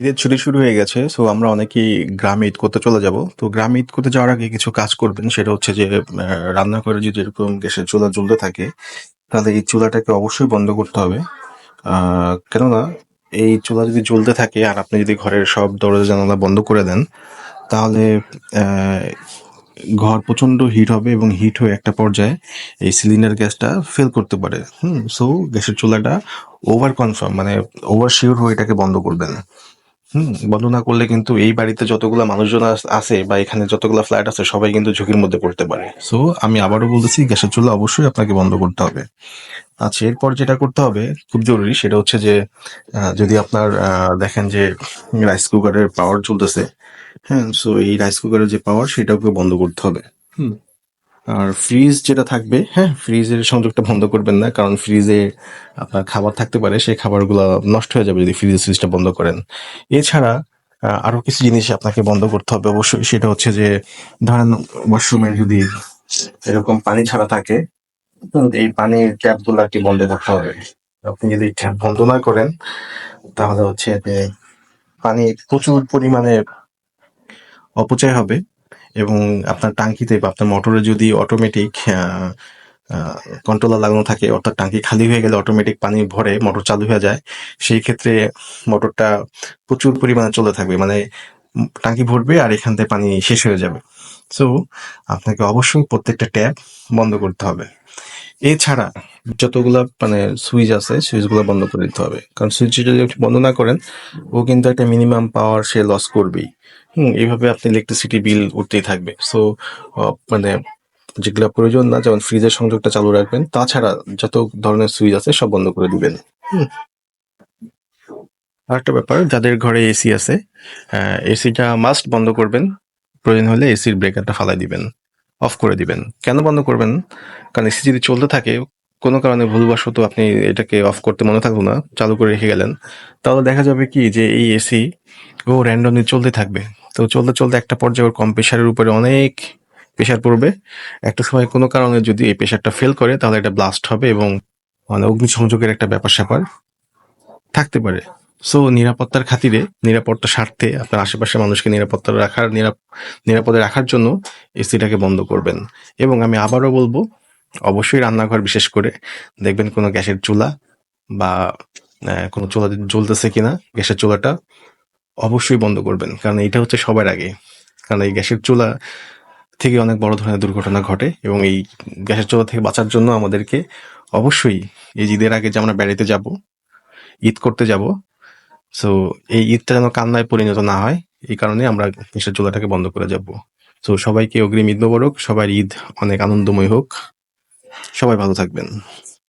ঈদের ছুটি শুরু হয়ে গেছে সো আমরা অনেকেই গ্রামে ঈদ করতে চলে যাব। তো গ্রামে ঈদ করতে যাওয়ার আগে কিছু কাজ করবেন সেটা হচ্ছে যে আহ, রান্নাঘরে যদি এরকম গ্যাসের চুলা জ্বলতে থাকে তাহলে এই চুলাটাকে অবশ্যই বন্ধ করতে হবে। কেননা এই চুলা যদি জ্বলতে থাকে আর আপনি যদি ঘরের সব দরজা জানালা বন্ধ করে দেন তাহলে ঘর প্রচণ্ড হিট হবে এবং হিট হয়ে একটা পর্যায়ে এই সিলিন্ডার গ্যাসটা ফেল করতে পারে। হুম সো গ্যাসের চুলাটা ওভার কনফার্ম মানে ওভার শিওর হয়ে এটাকে বন্ধ করবেন। হুম, বন্ধ না করলে কিন্তু এই বাড়িতে যতগুলো মানুষজন আছে বা এখানে যতগুলো ফ্ল্যাট আছে, সবাই কিন্তু ঝুঁকির মধ্যে পড়তে পারে। সো আমি আবারও বলতেছি, গ্যাসের চুলা অবশ্যই আপনাকে বন্ধ করতে হবে। আচ্ছা এরপর যেটা করতে হবে, খুব জরুরি, সেটা হচ্ছে যে যদি আপনার দেখেন যে রাইস কুকারের পাওয়ার চলতেছে হ্যাঁ সো এই রাইস কুকারের যে পাওয়ার সেটাকে বন্ধ করতে হবে। হুম। আর ফ্রিজ যেটা থাকবে হ্যাঁ ফ্রিজের সংযোগটা বন্ধ করবেন না কারণ ফ্রিজে আপনার খাবার থাকতে পারে সেই খাবারগুলো নষ্ট হয়ে যাবে যদি ফ্রিজের সুইচটা বন্ধ করেন। এছাড়া আহ, আরও কিছু জিনিস আপনাকে বন্ধ করতে হবে অবশ্যই সেটা হচ্ছে যে ধরেন ওয়াশরুমে যদি এরকম পানি ছাড়া থাকে এই পানির ট্যাপগুলো আর কি বন্ধ করতে হবে। আপনি যদি ট্যাপ বন্ধ না করেন তাহলে হচ্ছে যে পানি প্রচুর পরিমাণে অপচয় হবে। এবং আপনার টাঙ্কিতে বা আপনার মোটরে যদি অটোমেটিক কন্ট্রোলার লাগানো থাকে, অর্থাৎ টাঙ্কি খালি হয়ে গেলে অটোমেটিক পানি ভরে মোটর চালু হয়ে যায়, সেই ক্ষেত্রে মোটরটা প্রচুর পরিমাণে চলে থাকবে। মানে টাঙ্কি ভরবে আর এখান থেকে পানি শেষ হয়ে যাবে। সো আপনাকে অবশ্যই প্রত্যেকটা ট্যাপ বন্ধ করতে হবে। এছাড়া যতগুলা মানে সুইচ আছে, সুইচগুলো বন্ধ করে দিতে হবে। কারণ সুইচ যদি আপনি বন্ধ না করেন, ও কিন্তু একটা মিনিমাম পাওয়ার সে লস করবেই। হুম, এইভাবে আপনি ইলেকট্রিসিটি বিল উঠতেই থাকবে। সো মানে যেগুলো প্রয়োজন না, যেমন ফ্রিজের সংযোগটা চালু রাখবেন, তাছাড়া যত ধরনের সুইচ আছে, সব বন্ধ করে দিবেন। হুম। আরেকটা ব্যাপার, যাদের ঘরে এসি আছে এসিটা মাস্ট বন্ধ করবেন। প্রয়োজন হলে এসির ব্রেকারটা ফালাই দিবেন। অফ করে দিবেন। কেন বন্ধ করবেন? কারণ এসি যদি চলতে থাকে, কোনো কারণে ভুলবশত আপনি এটাকে অফ করতে মনে থাকল না, চালু করে রেখে গেলেন, তাহলে দেখা যাবে কি যে এই এসি ও র্যান্ডমলি চলতে থাকবে। তো চলতে চলতে একটা পর্যায়ে ওর কম প্রেশারের উপরে অনেক প্রেশার পড়বে। একটা সময় কোনো কারণে যদি এই প্রেশারটা ফেল করে, তাহলে এটা ব্লাস্ট হবে এবং মানে অগ্নিসংযোগের একটা ব্যাপার স্যাপার থাকতে পারে। সো নিরাপত্তার খাতিরে নিরাপত্তার স্বার্থে আপনার আশেপাশের মানুষকে নিরাপত্তা রাখার, নিরাপ- নিরাপদে রাখার জন্য এসিটাকে বন্ধ করবেন। এবং আমি আবারও বলব, অবশ্যই রান্নাঘর বিশেষ করে দেখবেন কোনো গ্যাসের চুলা বা কোনো চুলা জ্বলতেছে কিনা, গ্যাসের চুলাটা অবশ্যই বন্ধ করবেন। কারণ এটা হচ্ছে সবার আগে। কারণ এই গ্যাসের চুলা থেকে অনেক বড় ধরনের দুর্ঘটনা ঘটে এবং এই গ্যাসের চুলা থেকে বাঁচার জন্য আমাদেরকে অবশ্যই এই ঈদের আগে যে আমরা বেড়াতে যাব, ঈদ করতে যাব সো এই ঈদটা যেন কান্নায় পরিণত না হয়, এই কারণে আমরা গ্যাসের চুলাটাকে বন্ধ করে যাব। সো সবাইকে অগ্রিম ঈদ মোবারক, সবার ঈদ অনেক আনন্দময় হোক। সবাই ভালো থাকবেন।